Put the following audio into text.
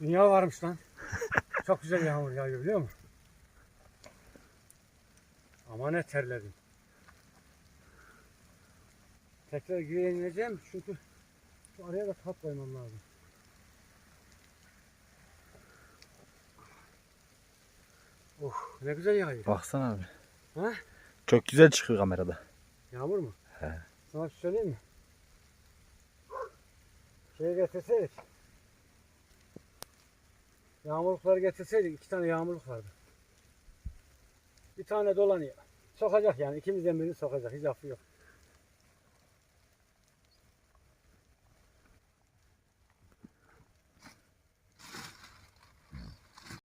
Dünya varmış lan. Çok güzel yağmur yağıyor biliyor musun? Ama ne terledim. Tekrar güveye ineceğim çünkü şu araya da tat koymam lazım. Oh ne güzel yağıyor. Baksana abi. Ha? Çok güzel çıkıyor kamerada. Yağmur mu? He. Sana bir şey söyleyeyim mi? Şey getirseydik. Yağmurlukları getirseydik iki tane yağmurluk vardı. Bir tane dolanıyor. Sokacak yani ikimizden birini sokacak hiç affı yok.